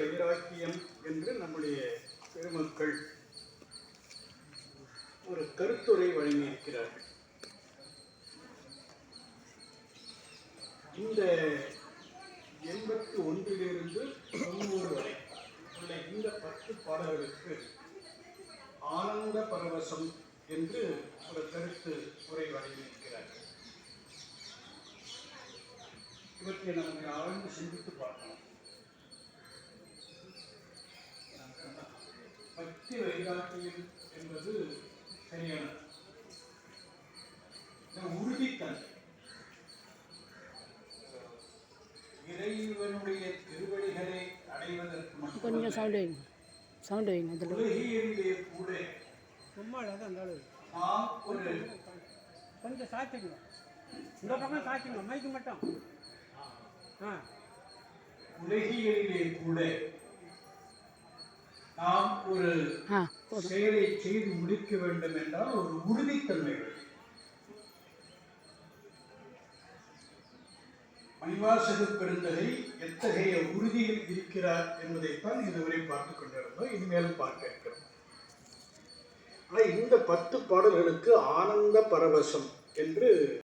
வைராக்கியம் என்று நம்முடைய பெருமக்கள் ஒரு கருத்துரை வழங்கியிருக்கிறார்கள். இந்த எண்பத்தி ஒன்றிலிருந்து தொண்ணூறு வரை உள்ள இந்த பத்து பாடல்களுக்கு ஆனந்த பரவசம் என்று ஒரு கருத்து உரை வழங்கியிருக்கிறார்கள். இவற்றை நம்ம ஆழ்ந்து சிந்தித்து பார்க்கலாம். பக்தி வைராக்கியம் என்பது சரியானது இந்த உறுதித்தன்மை. இறைவனுடைய திருவடிகளை அடைவதற்கு கொஞ்சம் சவுண்டு வைங்க. சவுண்டு வைங்க அதில். உலகியலிலே கூட. சும்மா இல்லாத அந்த அளவு கொஞ்சம் சாத்திக்கணும் இந்த பக்கம் சாத்திக்கணும் மைக்கு மட்டும். ஆ. உலகியலிலே கூட. நாம் ஒரு செயலை செய்து முடிக்க வேண்டும் என்றால் ஒரு உறுதித்தன்மை வேண்டும். மணிவாசக பெருந்தகை எத்தகைய உறுதியில் இருக்கிறார் என்பதைத்தான் இதுவரை பார்த்துக் கொண்டிருந்தோம். இனிமேலும் பார்க்க இருக்கிறோம். ஆனால் இந்த பத்து பாடல்களுக்கு ஆனந்த பரவசம் என்று